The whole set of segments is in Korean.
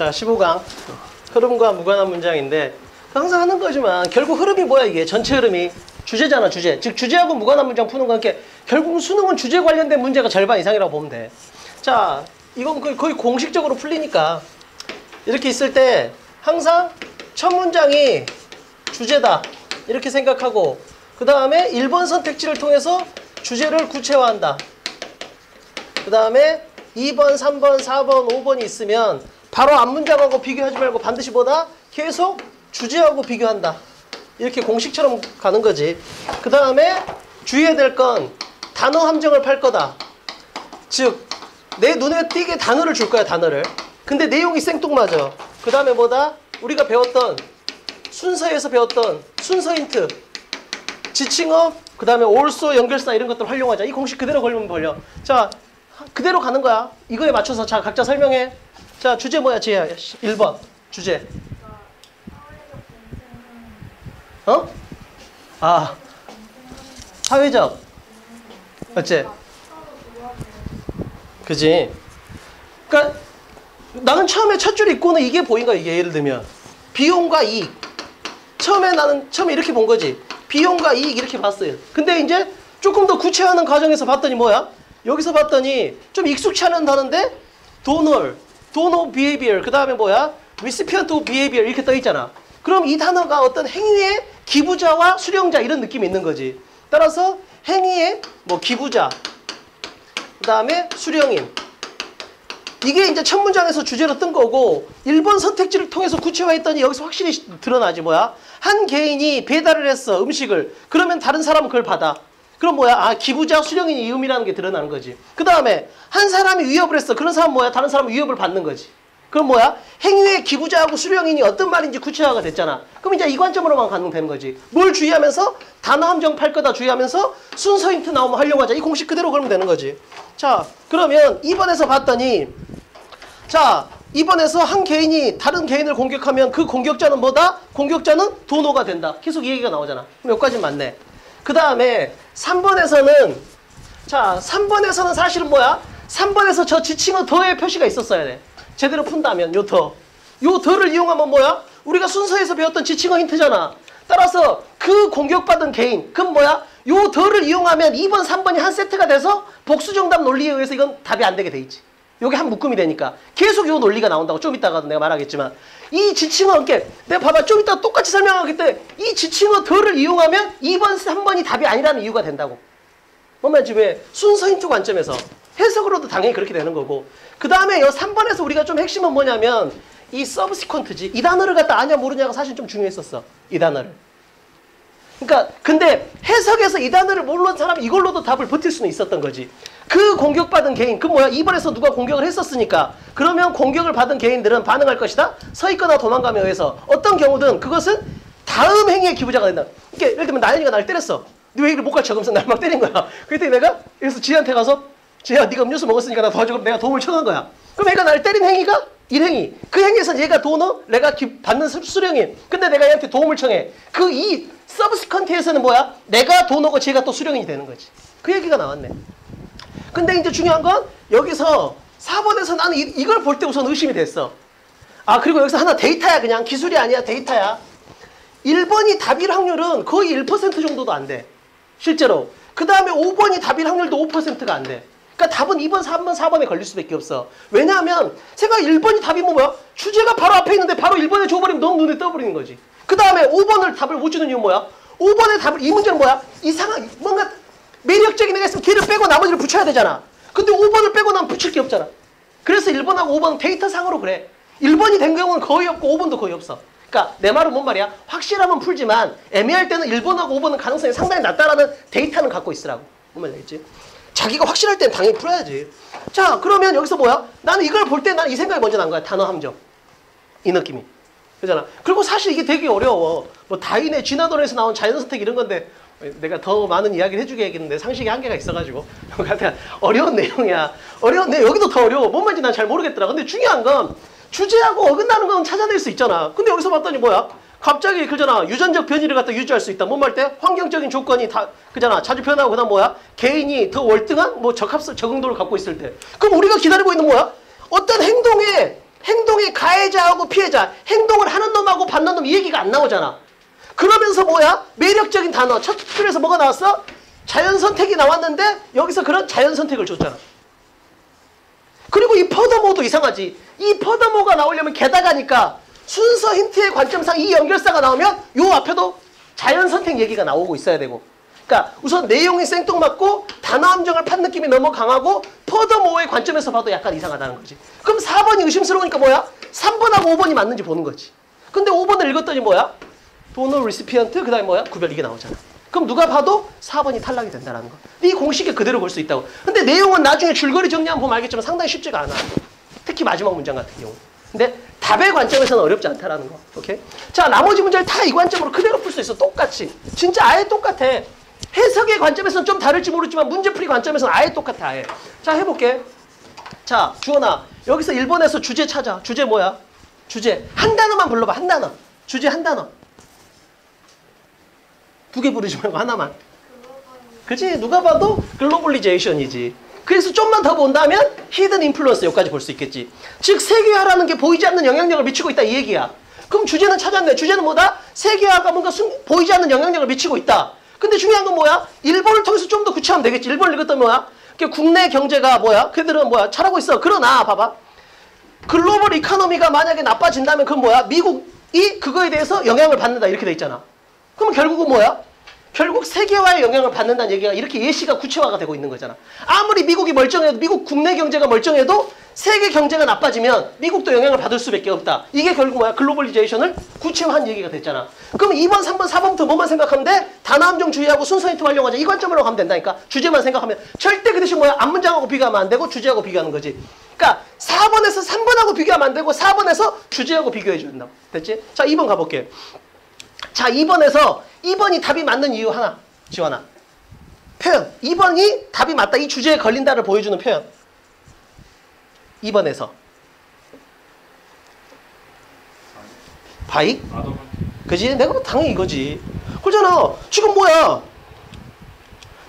자, 15강. 흐름과 무관한 문장인데 항상 하는 거지만 결국 흐름이 뭐야 이게? 전체 흐름이 주제잖아, 주제. 즉 주제하고 무관한 문장 푸는 건 이렇게 결국 수능은 주제 관련된 문제가 절반 이상이라고 보면 돼. 자, 이건 거의, 거의 공식적으로 풀리니까 이렇게 있을 때 항상 첫 문장이 주제다. 이렇게 생각하고 그 다음에 1번 선택지를 통해서 주제를 구체화한다. 그 다음에 2번, 3번, 4번, 5번이 있으면 바로 앞 문장하고 비교하지 말고 반드시 뭐다? 계속 주제하고 비교한다. 이렇게 공식처럼 가는 거지. 그 다음에 주의해야 될 건 단어 함정을 팔 거다. 즉, 내 눈에 띄게 단어를 줄 거야, 단어를. 근데 내용이 생뚱맞아. 그 다음에 뭐다? 우리가 배웠던 순서에서 배웠던 순서 힌트. 지칭어, 그 다음에 올소, 연결사 이런 것들 활용하자. 이 공식 그대로 걸리면 걸려. 자, 그대로 가는 거야. 이거에 맞춰서 자 각자 설명해. 자 주제 뭐야 지혜야? 1번 주제. 어? 아 사회적. 어째? 그지? 그러니까 나는 처음에 첫 줄 읽고는 이게 보인 거야 이게 예를 들면 비용과 이익. 처음에 나는 처음에 이렇게 본 거지. 비용과 이익 이렇게 봤어요. 근데 이제 조금 더 구체화하는 과정에서 봤더니 뭐야? 여기서 봤더니 좀 익숙치 않은 단 donor behavior 그 다음에 뭐야? recipient behavior 이렇게 떠 있잖아. 그럼 이 단어가 어떤 행위의 기부자와 수령자 이런 느낌이 있는 거지. 따라서 행위의 뭐 기부자 그 다음에 수령인 이게 이제 첫 문장에서 주제로 뜬 거고 1번 선택지를 통해서 구체화했더니 여기서 확실히 드러나지 뭐야? 한 개인이 배달을 했어 음식을 그러면 다른 사람은 그걸 받아 그럼 뭐야? 아 기부자 수령인이 이음이라는 게 드러나는 거지 그 다음에 한 사람이 위협을 했어 그런 사람 뭐야? 다른 사람은 위협을 받는 거지 그럼 뭐야? 행위의 기부자하고 수령인이 어떤 말인지 구체화가 됐잖아 그럼 이제 이 관점으로만 가능되는 거지 뭘 주의하면서 단어 함정 팔 거다 주의하면서 순서 힌트 나오면 활용 하자 이 공식 그대로 그러면 되는 거지 자 그러면 2번에서 봤더니 자, 이번에서 한 개인이 다른 개인을 공격하면 그 공격자는 뭐다? 공격자는 도노가 된다. 계속 이 얘기가 나오잖아. 몇 가지 맞네. 그 다음에 3번에서는 자, 3번에서는 사실은 뭐야? 3번에서 저 지칭어 더의 표시가 있었어야 돼. 제대로 푼다면 요 더. 요 더를 이용하면 뭐야? 우리가 순서에서 배웠던 지칭어 힌트잖아. 따라서 그 공격받은 개인, 그럼 뭐야? 요 더를 이용하면 2번, 3번이 한 세트가 돼서 복수정답 논리에 의해서 이건 답이 안 되게 돼 있지. 요게 한 묶음이 되니까. 계속 요 논리가 나온다고 좀 이따가 내가 말하겠지만 이 지칭어 함께 내가 봐봐. 좀 이따 똑같이 때문에 이 지칭어 덜을 이용하면 2번, 3번이 답이 아니라는 이유가 된다고. 뭔 말인지 왜 순서 힌트 관점에서 해석으로도 당연히 그렇게 되는 거고. 그 다음에 요 3번에서 우리가 좀 핵심은 뭐냐면 이 서브시퀀트지. 이 단어를 갖다 아냐 모르냐가 사실 좀 중요했었어. 이 단어를. 그러니까 근데 해석에서 이 단어를 모르는 사람이 이걸로도 답을 버틸 수는 있었던 거지. 그 공격받은 개인, 그 뭐야 이번에서 누가 공격을 했었으니까 그러면 공격을 받은 개인들은 반응할 것이다. 서 있거나 도망감에 의해서 어떤 경우든 그것은 다음 행위의 기부자가 된다. 이게 예를 들면 나연이가 날 때렸어. 네왜 이리 못갈 적으면서 날막 때린 거야. 그랬더니 내가 그래서 지한테 가서 지야 네가 음료수 먹었으니까 나 도와줘. 내가 도움을 청한 거야. 그럼 얘가 날 때린 행위가 일행이 그 행위에서 얘가 도너 내가 기, 받는 수- 수령인 근데 내가 얘한테 도움을 청해 그 이 서브스컨트에서는 뭐야 내가 도너고 쟤가 또 수령인이 되는 거지 그 얘기가 나왔네 근데 이제 중요한 건 여기서 4번에서 나는 이, 이걸 볼 때 우선 의심이 됐어 아 그리고 여기서 하나 데이터야 그냥 기술이 아니야 데이터야 1번이 답일 확률은 거의 1% 정도도 안 돼 실제로 그 다음에 5번이 답일 확률도 5%가 안 돼 그러니까 답은 2번, 3번, 4번에 걸릴 수밖에 없어. 왜냐하면 생각 1번이 답이면 뭐야? 주제가 바로 앞에 있는데 바로 1번에 줘버리면 너무 눈에 떠버리는 거지. 그 다음에 5번을 답을 못 주는 이유는 뭐야? 5번의 답을 이 문제는 뭐야? 이상한 뭔가 매력적인 애가 있으면 걔를 빼고 나머지를 붙여야 되잖아. 근데 5번을 빼고 나면 붙일 게 없잖아. 그래서 1번하고 5번은 데이터상으로 그래. 1번이 된 경우는 거의 없고 5번도 거의 없어. 그러니까 내 말은 뭔 말이야? 확실하면 풀지만 애매할 때는 1번하고 5번은 가능성이 상당히 낮다라는 데이터는 갖고 있으라고. 뭔 말인지 알겠지? 자기가 확실할 땐 당연히 풀어야지. 자, 그러면 여기서 뭐야? 나는 이걸 볼 때 나는 이 생각이 먼저 난 거야. 단어 함정. 이 느낌이. 그잖아. 그리고 사실 이게 되게 어려워. 뭐 다인의 진화론에서 나온 자연선택 이런 건데 내가 더 많은 이야기를 해주겠는데 상식의 한계가 있어가지고 하여튼 어려운 내용이야. 어려운 내 여기도 더 어려워. 뭔 말인지 난 잘 모르겠더라. 근데 중요한 건 주제하고 어긋나는 건 찾아낼 수 있잖아. 근데 여기서 봤더니 뭐야? 갑자기 그잖아 유전적 변이를 갖다 유지할 수 있다. 뭔 말 때 환경적인 조건이 다 그잖아 자주 변하고 그다음 뭐야 개인이 더 월등한 뭐 적합 적응도를 갖고 있을 때 그럼 우리가 기다리고 있는 뭐야? 어떤 행동에 가해 가해자하고 피해자, 행동을 하는 놈하고 받는 놈 이 얘기가 안 나오잖아. 그러면서 뭐야? 매력적인 단어. 첫 줄에서 뭐가 나왔어? 자연 선택이 나왔는데 여기서 그런 자연 선택을 줬잖아. 그리고 이 퍼더모도 이상하지. 이 퍼더모가 나오려면 게다가니까 순서 힌트의 관점상 이 연결사가 나오면 요 앞에도 자연 선택 얘기가 나오고 있어야 되고. 그러니까 우선 내용이 생뚱맞고 단어 함정을 판 느낌이 너무 강하고 퍼더모어의 관점에서 봐도 약간 이상하다는 거지. 그럼 4번이 의심스러우니까 뭐야? 3번하고 5번이 맞는지 보는 거지. 근데 5번을 읽었더니 뭐야? 도너 리시피언트 그다음에 뭐야? 구별 이게 나오잖아. 그럼 누가 봐도 4번이 탈락이 된다는 거. 이 공식에 그대로 볼 수 있다고. 근데 내용은 나중에 줄거리 정리하면 보면 알겠지만 상당히 쉽지가 않아. 특히 마지막 문장 같은 경우. 근데 답의 관점에서는 어렵지 않다라는 거. 오케이? 자, 나머지 문제를 다 이 관점으로 그대로 풀 수 있어. 똑같이. 진짜 아예 똑같아. 해석의 관점에서는 좀 다를지 모르지만 문제풀이 관점에서는 아예 똑같아. 아예. 자, 해볼게. 자, 주원아. 여기서 1번에서 주제 찾아. 주제 뭐야? 주제. 한 단어만 불러봐. 한 단어. 주제 한 단어. 두 개 부르지 말고 하나만. 그지? 누가 봐도 글로벌리제이션이지. 그래서 좀만 더 본다면 히든 인플루언스 여기까지 볼 수 있겠지. 즉 세계화라는 게 보이지 않는 영향력을 미치고 있다 이 얘기야. 그럼 주제는 찾았네. 주제는 뭐다? 세계화가 뭔가 순, 보이지 않는 영향력을 미치고 있다. 근데 중요한 건 뭐야? 일본을 통해서 좀 더 구체하면 되겠지. 일본을 읽었던 뭐야? 국내 경제가 뭐야? 그들은 뭐야? 잘하고 있어. 그러나 봐봐. 글로벌 이코노미가 만약에 나빠진다면 그건 뭐야? 미국이 그거에 대해서 영향을 받는다 이렇게 돼 있잖아. 그러면 결국은 뭐야? 결국 세계화의 영향을 받는다는 얘기가 이렇게 예시가 구체화가 되고 있는 거잖아. 아무리 미국이 멀쩡해도 미국 국내 경제가 멀쩡해도 세계 경제가 나빠지면 미국도 영향을 받을 수밖에 없다. 이게 결국 뭐야? 글로벌리제이션을 구체화한 얘기가 됐잖아. 그럼 2번, 3번, 4번부터 뭐만 생각하면 돼? 단어 함정 주의하고 순서 힌트 활용하자. 이 관점으로 가면 된다니까. 주제만 생각하면 절대 그 대신 뭐야? 앞문장하고 비교하면 안 되고 주제하고 비교하는 거지. 그러니까 4번에서 3번하고 비교하면 안 되고 4번에서 주제하고 비교해 준다. 됐지? 자, 2번 가볼게. 자, 2번에서 2번이 답이 맞는 이유 하나. 지원아. 표현. 2번이 답이 맞다. 이 주제에 걸린다를 보여주는 표현. 2번에서. 바이? 그지? 내가 뭐 당연히 이거지. 그러잖아. 지금 뭐야?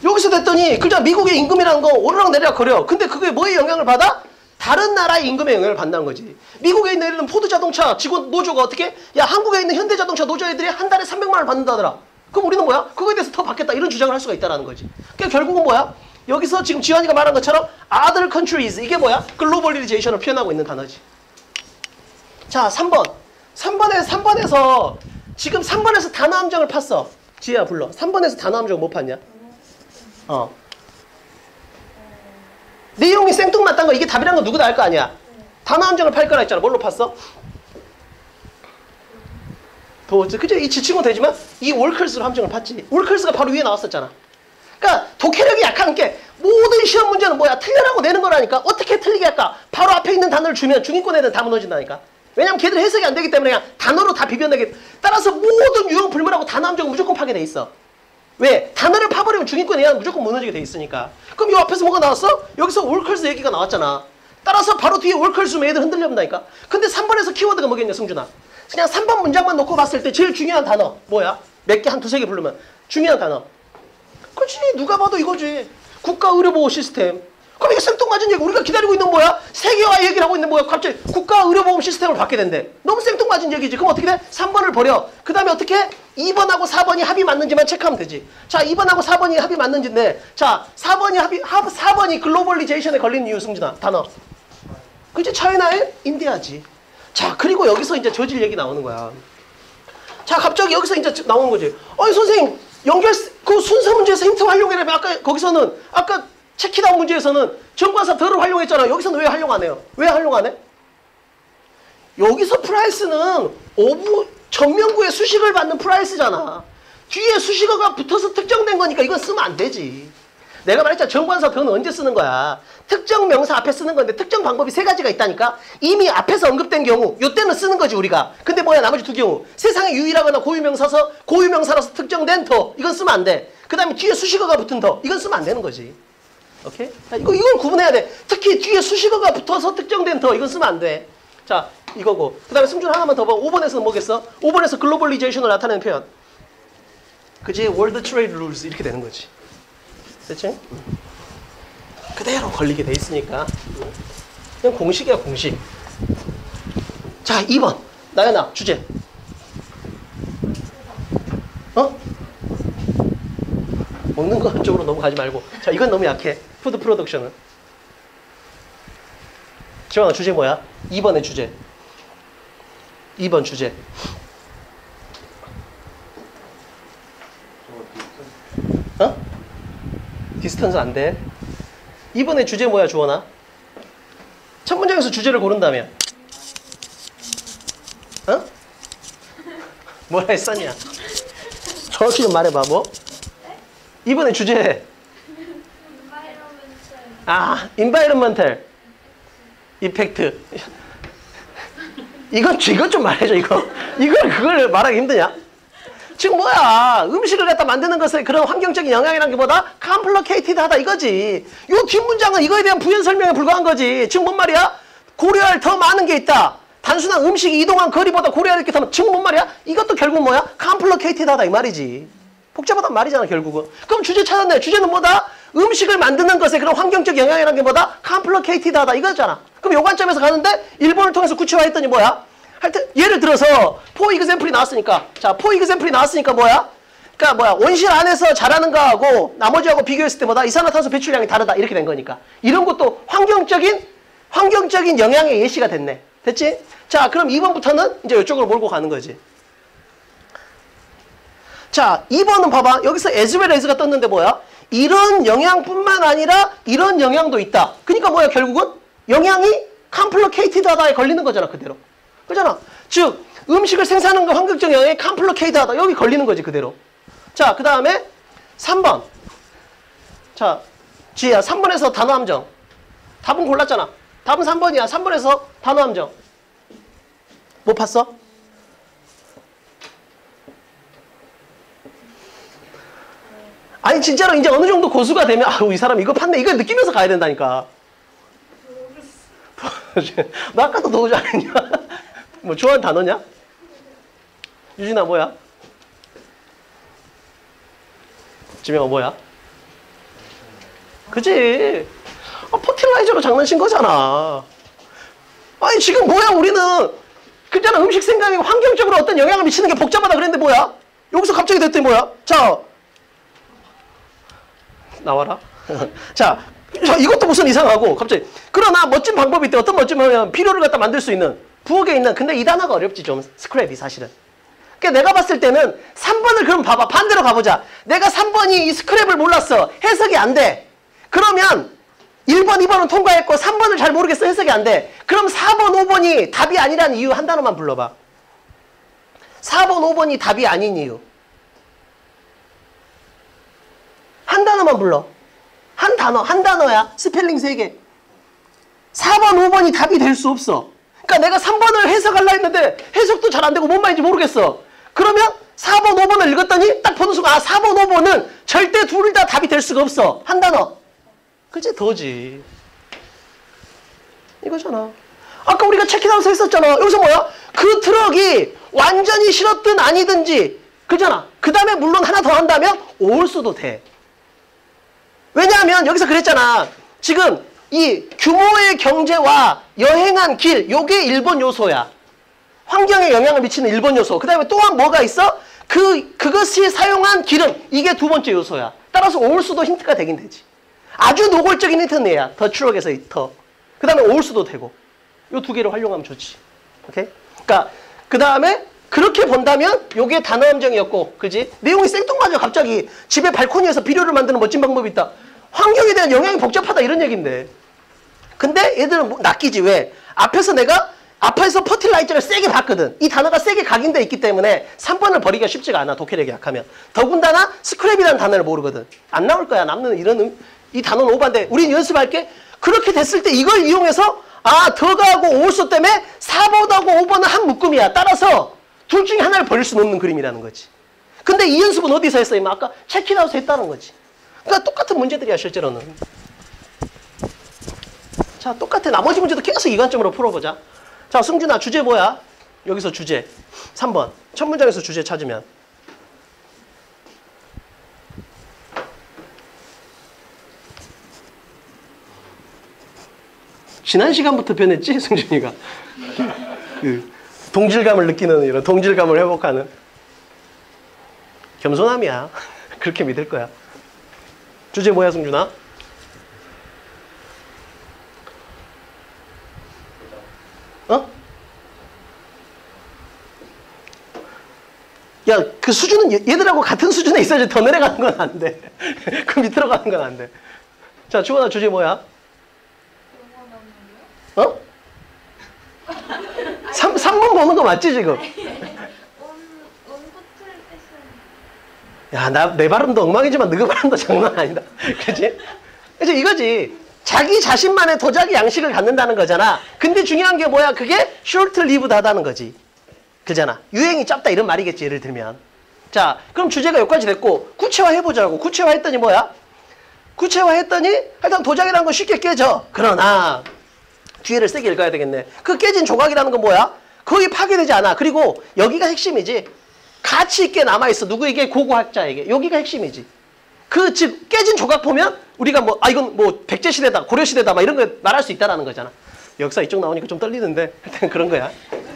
여기서 됐더니 그냥 미국의 임금이라는 거 오르락 내리락 거려. 근데 그게 뭐에 영향을 받아? 다른 나라의 임금에 영향을 받는다는 거지. 미국에 있는 포드 자동차 직원 노조가 어떻게? 야 한국에 있는 현대 자동차 노조 애들이 한 달에 300만 원 받는다더라. 그럼 우리는 뭐야? 그거에 대해서 더 받겠다 이런 주장을 할 수가 있다라는 거지. 그러니까 결국은 뭐야? 여기서 지금 지환이가 말한 것처럼 other countries 이게 뭐야? 글로벌리제이션을 표현하고 있는 단어지. 자 3번. 3번에 3번에서 지금 3번에서 단어 함정을 팠어. 지혜야 불러. 3번에서 단어 함정 못 팠냐? 어. 내용이 생뚱맞다는 거 이게 답이라는 거 누구나 알거 아니야. 단어 함정을 팔 거라 했잖아. 뭘로 팠어? 도어즈. 그죠? 이 지칭은 되지만 이 월컬스로 함정을 팠지. 월컬스가 바로 위에 나왔었잖아. 그러니까 독해력이 약한 게 모든 시험 문제는 뭐야? 틀려라고 내는 거라니까. 어떻게 틀리게 할까? 바로 앞에 있는 단어를 주면 중위권 애들은 다 무너진다니까. 왜냐면 걔들 해석이 안 되기 때문에 그냥 단어로 다 비벼내게. 따라서 모든 유형 불문하고 단어 함정은 무조건 파게 돼 있어. 왜? 단어를 파버리면 중위권 애는 무조건 무너지게 돼 있으니까. 그럼 이 앞에서 뭐가 나왔어? 여기서 월컬스 얘기가 나왔잖아. 따라서 바로 뒤에 월컬스 애들 흔들려본다니까. 근데 3번에서 키워드가 뭐겠냐, 승준아? 그냥 3번 문장만 놓고 봤을 때 제일 중요한 단어 뭐야? 몇 개, 한 두세 개 부르면 중요한 단어. 그렇지. 누가 봐도 이거지. 국가의료보호 시스템. 그럼 이게 생뚱맞은 얘기. 우리가 기다리고 있는 뭐야? 세계화 얘기를 하고 있는 뭐야? 갑자기 국가의료보험 시스템을 받게 된대. 너무 생뚱맞은 얘기지. 그럼 어떻게 돼? 3번을 버려. 그 다음에 어떻게? 2번하고 4번이 합이 맞는지만 체크하면 되지. 자, 2번하고 4번이 합이 맞는지인데, 자, 4번이 합이, 합, 4번이 글로벌리제이션에 걸린 이유, 승준아. 단어. 그치? 차이나의 인디아지. 자, 그리고 여기서 이제 저질 얘기 나오는 거야. 자, 갑자기 여기서 이제 나오는 거지. 아니, 선생님, 연결, 그 순서 문제에서 힌트 활용이라면 아까 거기서는, 아까 체키다운 문제에서는 정관사 덜을 활용했잖아. 여기서는 왜 활용 안 해요? 왜 활용 안 해? 여기서 프라이스는 오브 정명구의 수식을 받는 프라이스잖아. 뒤에 수식어가 붙어서 특정된 거니까 이건 쓰면 안 되지. 내가 말했잖아. 정관사 더는 언제 쓰는 거야? 특정 명사 앞에 쓰는 건데 특정 방법이 세 가지가 있다니까? 이미 앞에서 언급된 경우 요때는 쓰는 거지 우리가. 근데 뭐야 나머지 두 경우. 세상에 유일하거나 고유명사서 고유명사라서 특정된 더 이건 쓰면 안 돼. 그 다음에 뒤에 수식어가 붙은 더 이건 쓰면 안 되는 거지. 오케이? 자, 이거 이건 구분해야 돼. 특히 뒤에 수식어가 붙어서 특정된 더 이건 쓰면 안 돼. 자 이거고. 그 다음에 승준 하나만 더 봐. 5번에서는 뭐겠어? 5번에서 글로벌리제이션을 나타내는 표현. 그지? 월드 트레이드 룰스 이렇게 되는 거지. 됐지? 그대로 걸리게 돼 있으니까 그냥 공식이야 공식 자, 2번. 나연아, 주제. 어? 먹는 거 쪽으로 넘어가지 말고. 자, 이건 너무 약해. 푸드 프로덕션은. 지원아, 주제 뭐야? 2번의 주제. 2번 주제. 어? 디스턴스 안 돼. 2번의 주제 뭐야, 주원아? 첫 문장에서 주제를 고른다며. 어? 뭐라 했었냐? 정확히 좀 말해봐, 뭐? 이번에 주제. 아, environmental effect. 이건, 이건 좀 말해줘, 이거. 이걸, 그걸 말하기 힘드냐? 지금 뭐야? 음식을 갖다 만드는 것에 그런 환경적인 영향이라는 게 뭐다? 컴플리케이티드하다 이거지. 요 뒷문장은 이거에 대한 부연 설명에 불과한 거지. 지금 뭔 말이야? 고려할 더 많은 게 있다. 단순한 음식이 이동한 거리보다 고려할 게 더. 지금 뭔 말이야? 이것도 결국 뭐야? 컴플리케이티드하다 이 말이지. 복잡하단 말이잖아 결국은. 그럼 주제 찾았네. 주제는 뭐다? 음식을 만드는 것에 그런 환경적 영향이라는 게 뭐다? 컴플리케이티드하다 이거잖아. 그럼 요 관점에서 가는데 일본을 통해서 구체화했더니 뭐야? 하여튼 예를 들어서 포 이그샘플이 나왔으니까 자, 포 이그샘플이 나왔으니까 뭐야? 그러니까 뭐야? 원실 안에서 자라는 거하고 나머지하고 비교했을 때 뭐다? 이산화탄소 배출량이 다르다 이렇게 된 거니까. 이런 것도 환경적인 환경적인 영향의 예시가 됐네. 됐지? 자, 그럼 2번부터는 이제 이쪽으로 몰고 가는 거지. 자, 2번은 봐봐. 여기서 well as가 떴는데 뭐야? 이런 영향뿐만 아니라 이런 영향도 있다. 그러니까 뭐야? 결국은 영향이 컴플리케이티드하다에 걸리는 거잖아, 그대로. 그잖아. 즉, 음식을 생산하는 거 환경적 영향이 컴플리케이트하다. 여기 걸리는 거지, 그대로. 자, 그 다음에 3번. 자, 지혜야, 3번에서 단어 함정. 답은 골랐잖아. 답은 3번이야. 3번에서 단어 함정. 못 봤어? 아니 진짜로 이제 어느 정도 고수가 되면 아우 이 사람 이거 팠네 이걸 느끼면서 가야 된다니까 너 아까도 도우지 않았냐? 뭐 좋아하는 단어냐? 유진아 뭐야? 지명아 뭐야? 그지? 아, 포틸라이저로 장난친 거잖아. 아니 지금 뭐야 우리는 그잖아 음식 생각이 환경적으로 어떤 영향을 미치는 게 복잡하다 그랬는데 뭐야? 여기서 갑자기 됐더니 뭐야? 자 나와라. 자, 자, 이것도 무슨 이상하고 갑자기 그러나 멋진 방법이 있대. 어떤 멋진 방법이냐면 비료를 갖다 만들 수 있는 부엌에 있는 근데 이 단어가 어렵지 좀 스크랩이 사실은. 그러니까 내가 봤을 때는 3번을 그럼 봐봐. 반대로 가보자. 내가 3번이 이 스크랩을 몰랐어. 해석이 안 돼. 그러면 1번, 2번은 통과했고 3번을 잘 모르겠어. 해석이 안 돼. 그럼 4번, 5번이 답이 아니라는 이유 한 단어만 불러봐. 4번, 5번이 답이 아닌 이유. 한 단어만 불러. 한 단어, 한 단어야. 스펠링 세 개. 4번, 5번이 답이 될 수 없어. 그러니까 내가 3번을 해석하려 했는데 해석도 잘 안 되고 뭔 말인지 모르겠어. 그러면 4번, 5번을 읽었더니 딱 보는 순간 아, 4번, 5번은 절대 둘 다 답이 될 수가 없어. 한 단어. 그치, 더지. 이거잖아. 아까 우리가 체크아웃 했었잖아. 여기서 뭐야? 그 트럭이 완전히 실었든 아니든지 그잖아. 그 다음에 물론 하나 더 한다면 올 수도 돼. 왜냐하면 여기서 그랬잖아. 지금 이 규모의 경제와 여행한 길, 요게 일본 요소야. 환경에 영향을 미치는 일본 요소. 그 다음에 또한 뭐가 있어? 그, 그것이 사용한 기름. 이게 두 번째 요소야. 따라서 올 수도 힌트가 되긴 되지. 아주 노골적인 힌트는 얘야. 더 추럭에서 더. 그 다음에 올 수도 되고. 요 두 개를 활용하면 좋지. 오케이? 그니까, 그 다음에 그렇게 본다면 요게 단어 함정이었고, 그지? 내용이 생뚱맞아. 갑자기 집에 발코니에서 비료를 만드는 멋진 방법이 있다. 환경에 대한 영향이 복잡하다 이런 얘기인데. 근데 얘들은 뭐 낚이지 왜? 앞에서 내가 앞에서 퍼틸라이저를 세게 봤거든. 이 단어가 세게 각인돼 있기 때문에 3번을 버리기가 쉽지가 않아. 독해력이 약하면. 더군다나 스크랩이라는 단어를 모르거든. 안 나올 거야. 남는 이런 음, 이 단어는 오반데 우린 연습할게. 그렇게 됐을 때 이걸 이용해서 아 더가하고 올수 때문에 4번하고 5번은 한 묶음이야. 따라서 둘 중에 하나를 버릴 수는 없는 그림이라는 거지. 근데 이 연습은 어디서 했어요? 아까 체키아웃 했다는 거지. 그러니까 똑같은 문제들이야 실제로는. 자 똑같아. 나머지 문제도 계속 이 관점으로 풀어보자. 자 승준아 주제 뭐야? 여기서 주제 3번 첫 문장에서 주제 찾으면 지난 시간부터 변했지 승준이가 그 동질감을 느끼는 이런 동질감을 회복하는 겸손함이야. 그렇게 믿을 거야. 주제 뭐야, 승준아? 어? 야, 그 수준은 얘- 얘들하고 같은 수준에 있어야지 더 내려가는 건 안 돼. 그 밑으로 가는 건 안 돼. 자, 주원아 주제 뭐야? 어? 3, 3번 보는 거 맞지, 지금? 야, 나, 내 발음도 엉망이지만 너그 발음도 장난 아니다. 그지? 그지? 이거지. 자기 자신만의 도자기 양식을 갖는다는 거잖아. 근데 중요한 게 뭐야? 그게 short 하다는 거지. 그잖아. 유행이 짧다 이런 말이겠지, 예를 들면. 자, 그럼 주제가 여기까지 됐고, 구체화 해보자고. 구체화 했더니 뭐야? 구체화 했더니, 일단 도자기라는 건 쉽게 깨져. 그러나, 뒤에를 세게 읽어야 되겠네. 그 깨진 조각이라는 건 뭐야? 거의 파괴되지 않아. 그리고 여기가 핵심이지. 가치 있게 남아있어. 누구에게? 고고학자에게. 여기가 핵심이지. 그, 즉, 깨진 조각 보면 우리가 뭐, 아, 이건 뭐, 백제시대다, 고려시대다, 막 이런 거 말할 수 있다라는 거잖아. 역사 이쪽 나오니까 좀 떨리는데. 하여튼 그런 거야.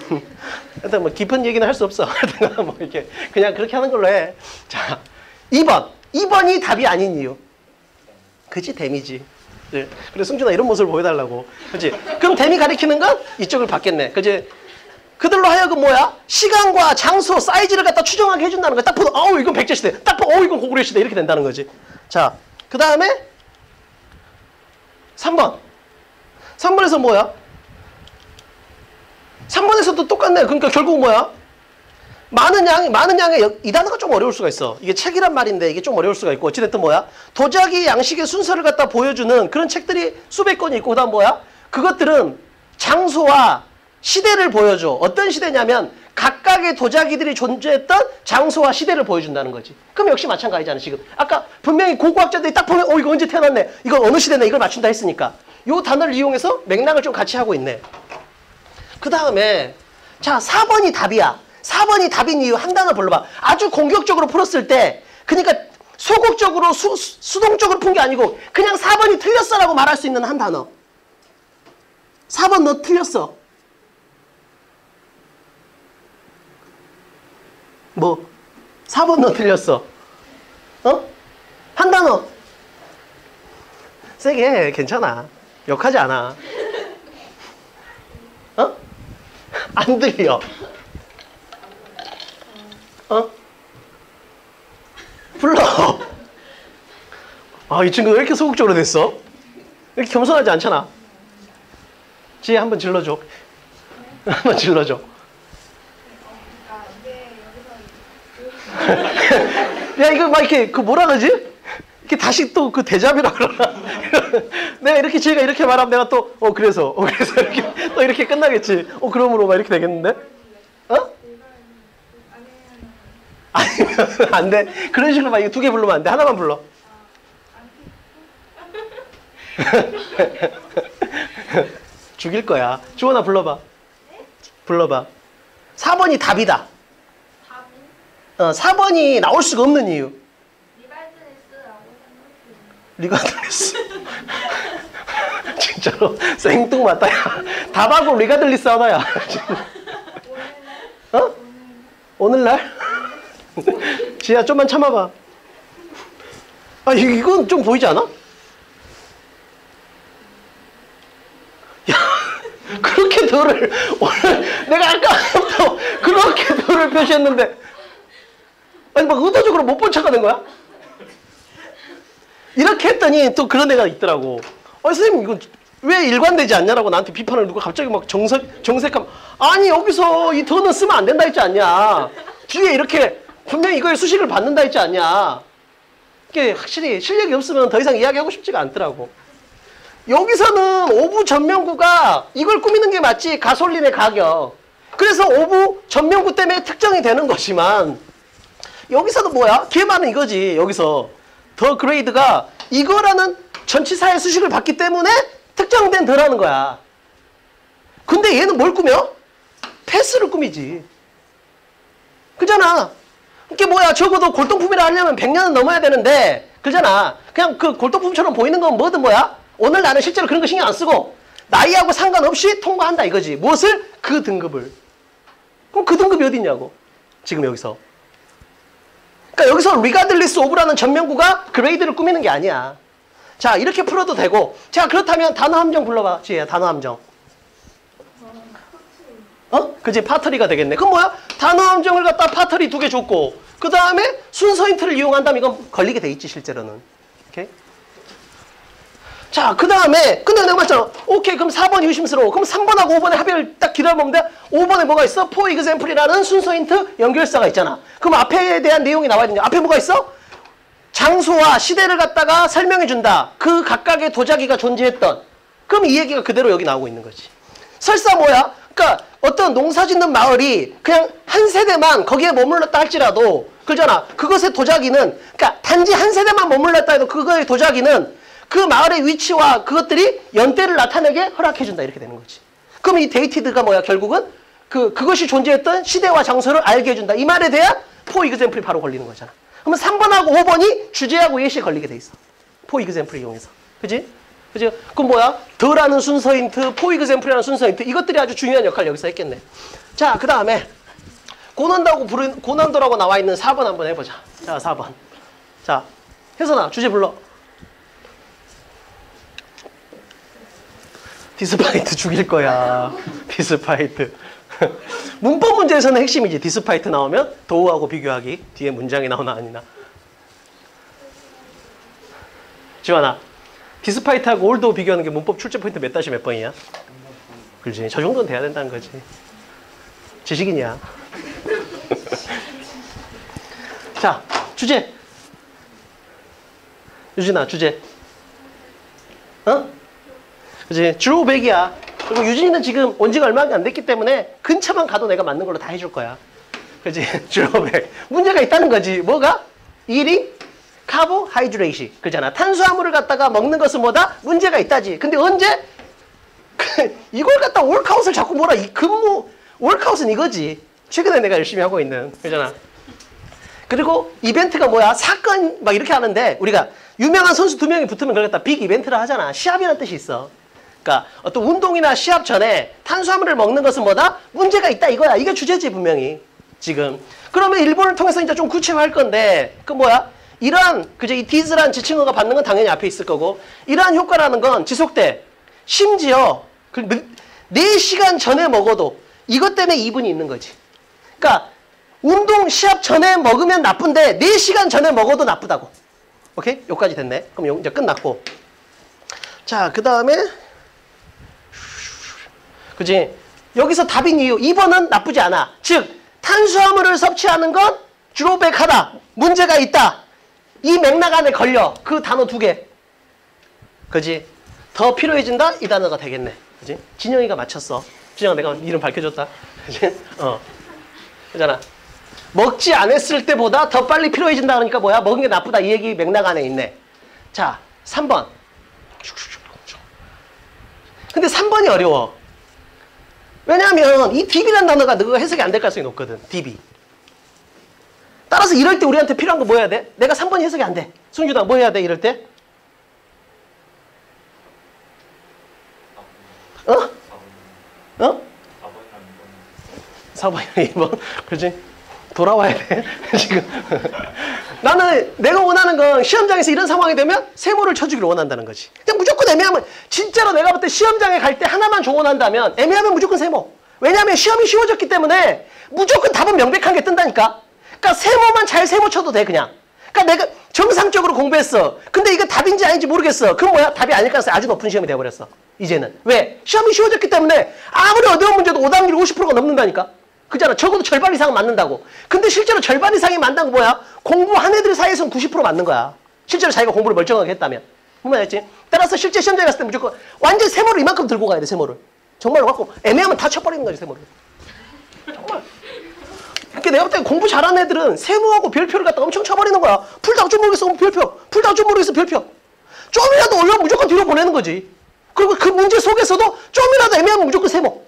하여튼 뭐, 깊은 얘기는 할 수 없어. 하여튼 뭐, 이렇게. 그냥 그렇게 하는 걸로 해. 자, 2번. 2번이 답이 아닌 이유. 그지, 데미지. 네. 그래, 승준아 이런 모습을 보여달라고. 그지? 그럼 데미 가리키는 건 이쪽을 받겠네. 그지? 그들로 하여금 뭐야? 시간과 장소, 사이즈를 갖다 추정하게 해준다는 거야. 딱 보면, 어우, 이건 백제 시대. 딱 보면, 어우, 이건 고구려 시대. 이렇게 된다는 거지. 자, 그 다음에 3번. 3번에서 뭐야? 3번에서도 똑같네. 그러니까 결국 뭐야? 많은 양, 많은 양의 여- 이 단어가 좀 어려울 수가 있어. 이게 책이란 말인데 이게 좀 어려울 수가 있고 어찌됐든 뭐야? 도자기 양식의 순서를 갖다 보여주는 그런 책들이 수백 권이 있고 그다음 뭐야? 그것들은 장소와 시대를 보여줘. 어떤 시대냐면 각각의 도자기들이 존재했던 장소와 시대를 보여준다는 거지. 그럼 역시 마찬가지잖아 지금. 아까 분명히 고고학자들이 딱 보면 어 이거 언제 태어났네. 이거 어느 시대네. 이걸 맞춘다 했으니까. 요 단어를 이용해서 맥락을 좀 같이 하고 있네. 그 다음에 자 4번이 답이야. 4번이 답인 이유 한 단어 불러봐. 아주 공격적으로 풀었을 때 그러니까 소극적으로 수, 수- 수동적으로 푼 게 아니고 그냥 4번이 틀렸어라고 말할 수 있는 한 단어. 4번 너 틀렸어. 뭐 4번 너 틀렸어. 어? 한 단어. 세게 해. 괜찮아. 욕하지 않아. 어? 안 들려. 어? 불러. 아, 이 친구 왜 이렇게 소극적으로 됐어? 이렇게 겸손하지 않잖아. 지혜 한번 질러줘. 한번 질러줘. 야, 이거 막 이렇게, 그 뭐라 그러지? 이렇게 다시 또 그 대잡이라 그러나. 내가 이렇게 지혜가 이렇게 말하면 내가 또, 어, 그래서, 어, 그래서 이렇게, 또 이렇게 끝나겠지. 어, 그러므로 막 이렇게 되겠는데? 어? 아니면 안 돼. 그런 식으로 막 이거 두 개 부르면 안 돼. 하나만 불러. 죽일 거야. 주원아 불러봐. 불러봐. 4번이 답이다. 어, 4번이 나올 수가 없는 이유. 리가들리스. 진짜로 생뚱맞다. 야. 답하고 리가들리스 하나야. 어? 오늘날? 지야 좀만 참아봐. 아 이- 이건 좀 보이지 않아? 야 그렇게 너를 오늘 내가 아까부터 그렇게 너를 표시했는데 아니 막 의도적으로 못 본 척하는 거야? 이렇게 했더니 또 그런 애가 있더라고. 어 선생님 이건 왜 일관되지 않냐라고 나한테 비판을 누가 갑자기 막 정색 정색하면 아니 여기서 이 더는 쓰면 안 된다 했지 않냐? 뒤에 이렇게 분명히 이거에 수식을 받는다 했지 않냐? 이게 확실히 실력이 없으면 더 이상 이야기하고 싶지가 않더라고. 여기서는 오부 전면구가 이걸 꾸미는 게 맞지 가솔린의 가격. 그래서 오부 전면구 때문에 특정이 되는 거지만 여기서도 뭐야? 걔만은 이거지. 여기서 더 그레이드가 이거라는 전치사의 수식을 받기 때문에 특정된 더라는 거야. 근데 얘는 뭘 꾸며? 패스를 꾸미지. 그잖아. 이게 뭐야? 적어도 골동품이라 하려면 100년은 넘어야 되는데, 그잖아. 그냥 그 골동품처럼 보이는 건 뭐든 뭐야? 오늘 나는 실제로 그런 거 신경 안 쓰고, 나이하고 상관없이 통과한다 이거지. 무엇을? 그 등급을. 그럼 그 등급이 어딨냐고. 지금 여기서. 그러니까 여기서 regardless of라는 전면구가 그레이드를 꾸미는 게 아니야. 자, 이렇게 풀어도 되고. 자, 그렇다면 단어 함정 불러봐. 지혜야, 단어 함정. 어? 그지? 파터리가 되겠네. 그럼 뭐야? 단어 함정을 갖다 파터리 두 개 줬고, 그 다음에 순서 힌트를 이용한다면 이건 걸리게 돼 있지, 실제로는. 자, 그 다음에, 근데 내가 말했잖아. 오케이, 그럼 4번이 의심스러워. 그럼 3번하고 5번의 합의를 딱 기다려보면 돼. 5번에 뭐가 있어? 포 이그샘플이라는 순서 힌트 연결사가 있잖아. 그럼 앞에 대한 내용이 나와야 되냐? 앞에 뭐가 있어? 장소와 시대를 갖다가 설명해 준다. 그 각각의 도자기가 존재했던. 그럼 이 얘기가 그대로 여기 나오고 있는 거지. 설사 뭐야? 그러니까 어떤 농사 짓는 마을이 그냥 한 세대만 거기에 머물렀다 할지라도 그러잖아. 그것의 도자기는 그러니까 단지 한 세대만 머물렀다 해도 그거의 도자기는 그 마을의 위치와 그것들이 연대를 나타내게 허락해 준다 이렇게 되는 거지. 그럼 이 데이티드가 뭐야? 결국은 그 그것이 존재했던 시대와 장소를 알게 해 준다. 이 말에 대한 포 이그샘플이 바로 걸리는 거잖아. 그러면 3번하고 5번이 주제하고 예시에 걸리게 돼 있어. 포 이그샘플을 이용해서. 그지? 그지? 그럼 뭐야? 더라는 순서 힌트, 포 이그샘플이라는 순서 힌트. 이것들이 아주 중요한 역할을 여기서 했겠네. 자, 그 다음에 고난도라고 부른, 고난도라고 나와 있는 4번 한번 해보자. 자, 4번. 자, 혜선아, 주제 불러. 디스파이트 죽일 거야. 디스파이트. 문법 문제에서는 핵심이지. 디스파이트 나오면 도우하고 비교하기. 뒤에 문장이 나오나 아니나. 지환아, 디스파이트하고 올도 비교하는 게 문법 출제 포인트 몇 다시 몇 번이야? 그렇지. 저 정도는 돼야 된다는 거지. 지식인이야. 자, 주제. 유진아, 주제. 어? 그지? 주로백이야. 그리고 유진이는 지금 온 지가 얼마 안 됐기 때문에 근처만 가도 내가 맞는 걸로 다 해줄 거야. 그지? 주로백. 문제가 있다는 거지. 뭐가? 일이 카보하이드레이시. 그잖아. 탄수화물을 갖다가 먹는 것은 뭐다? 문제가 있다지. 근데 언제? 그, 이걸 갖다 월카웃을 자꾸 뭐라 이 근무 월카웃은 이거지. 최근에 내가 열심히 하고 있는. 그잖아. 그리고 이벤트가 뭐야? 사건 막 이렇게 하는데 우리가 유명한 선수 두 명이 붙으면 그걸 갖다 빅 이벤트를 하잖아. 시합이라는 뜻이 있어. 그러니까 어떤 운동이나 시합 전에 탄수화물을 먹는 것은 뭐다? 문제가 있다 이거야. 이게 주제지 분명히 지금. 그러면 일본을 통해서 이제 좀 구체화할 건데 그 뭐야? 이러한 그제 이 디즈란 지칭어가 받는 건 당연히 앞에 있을 거고 이러한 효과라는 건 지속돼. 심지어 그 4시간 전에 먹어도 이것 때문에 이분이 있는 거지. 그러니까 운동 시합 전에 먹으면 나쁜데 4시간 전에 먹어도 나쁘다고. 오케이? 여기까지 됐네. 그럼 요- 이제 끝났고. 자, 그 다음에 그지? 여기서 답인 이유 2번은 나쁘지 않아. 즉 탄수화물을 섭취하는 건 주로백하다. 문제가 있다. 이 맥락 안에 걸려. 그 단어 두 개. 그지? 더 필요해진다? 이 단어가 되겠네. 그지? 진영이가 맞췄어. 진영아 내가 이름 밝혀줬다. 그지? 어. 그잖아. 먹지 않았을 때보다 더 빨리 필요해진다 그러니까 뭐야? 먹은 게 나쁘다. 이 얘기 맥락 안에 있네. 자, 3번. 근데 3번이 어려워. 왜냐하면 이 DB라는 단어가 너가 해석이 안 될 가능성이 높거든. DB. 따라서 이럴 때 우리한테 필요한 거 뭐 해야 돼? 내가 3번이 해석이 안 돼. 승준아 뭐 해야 돼 이럴 때? 어? 어? 4번이나 2번. 그지? 돌아와야 돼. 지금. 나는 내가 원하는 건 시험장에서 이런 상황이 되면 세모를 쳐주기를 원한다는 거지. 근데 무조건 애매하면 진짜로 내가 볼 때 시험장에 갈 때 하나만 조언한다면 애매하면 무조건 세모. 왜냐하면 시험이 쉬워졌기 때문에 무조건 답은 명백한 게 뜬다니까. 그러니까 세모만 잘 세모 쳐도 돼 그냥. 그러니까 내가 정상적으로 공부했어. 근데 이게 답인지 아닌지 모르겠어. 그럼 뭐야? 답이 아닐 가능성이 아주 높은 시험이 돼버렸어. 이제는. 왜? 시험이 쉬워졌기 때문에 아무리 어려운 문제도 5단계를 50%가 넘는다니까. 그잖아. 적어도 절반 이상은 맞는다고. 근데 실제로 절반 이상이 맞는 건 뭐야? 공부한 애들 사이에서는 90% 맞는 거야. 실제로 자기가 공부를 멀쩡하게 했다면. 무슨 말이지? 따라서 실제 시험장에 갔을 때 무조건 완전 세모를 이만큼 들고 가야 돼, 세모를. 정말로 갖고 애매하면 다 쳐버리는 거지, 세모를. 정말. 그러니까 내가 볼 때 공부 잘하는 애들은 세모하고 별표를 갖다 엄청 쳐버리는 거야. 풀다가 좀 모르겠어, 별표. 풀다가 좀 모르겠어, 별표. 좀이라도 어려우면 무조건 뒤로 보내는 거지. 그리고 그 문제 속에서도 좀이라도 애매하면 무조건 세모.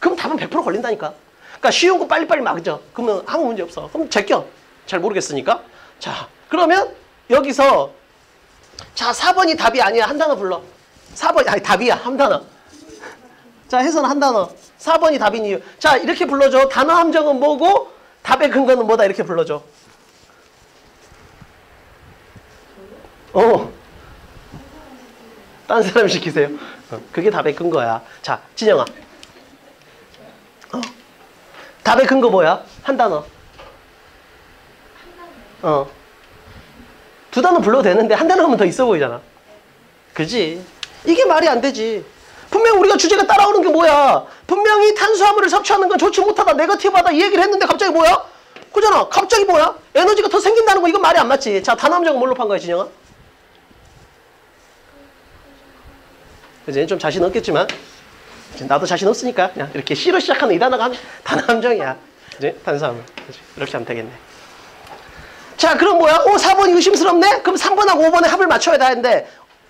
그럼 답은 100% 걸린다니까. 그러니까 쉬운 거 빨리빨리 막죠. 그러면 아무 문제 없어. 그럼 제껴. 잘 모르겠으니까. 자, 그러면 여기서 자, 4번이 답이 아니야. 한 단어 불러. 4번이 아니 답이야. 한 단어. 자, 해서는 한 단어. 4번이 답인 이유. 자, 이렇게 불러줘. 단어 함정은 뭐고 답의 근거는 뭐다 이렇게 불러줘. 어. 딴 사람 시키세요. 어, 그게 답의 근거야. 자, 진영아. 어. 답의 근거 뭐야? 한 단어. 어. 두 단어 불러도 되는데 한 단어 하면 더 있어 보이잖아. 그지? 이게 말이 안 되지. 분명 우리가 주제가 따라오는 게 뭐야? 분명히 탄수화물을 섭취하는 건 좋지 못하다, 네거티브하다 이 얘기를 했는데 갑자기 뭐야? 그잖아. 갑자기 뭐야? 에너지가 더 생긴다는 거 이건 말이 안 맞지. 자, 단함정은 뭘로 판 거야, 진영아? 그지? 좀 자신 없겠지만 이제 나도 자신 없으니까 그냥 이렇게 C로 시작하는 이 단어가 한- 단함정이야. 그지? 탄수화물. 그지? 이렇게 하면 되겠네. 자, 그럼 뭐야? 오, 4번이 의심스럽네? 그럼 3번하고 5번의 합을 맞춰야 되는데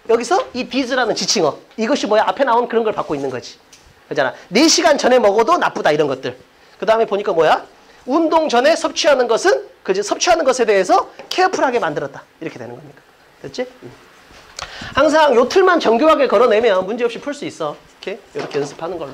여기서 이 비즈라는 지칭어 이것이 뭐야? 앞에 나온 그런 걸 받고 있는 거지. 그잖아. 4시간 전에 먹어도 나쁘다 이런 것들. 그 다음에 보니까 뭐야? 운동 전에 섭취하는 것은 그지? 섭취하는 것에 대해서 케어풀하게 만들었다. 이렇게 되는 겁니까? 됐지? 음. 항상 요 틀만 정교하게 걸어내면 문제 없이 풀 수 있어. 이렇게 이렇게 연습하는 걸로.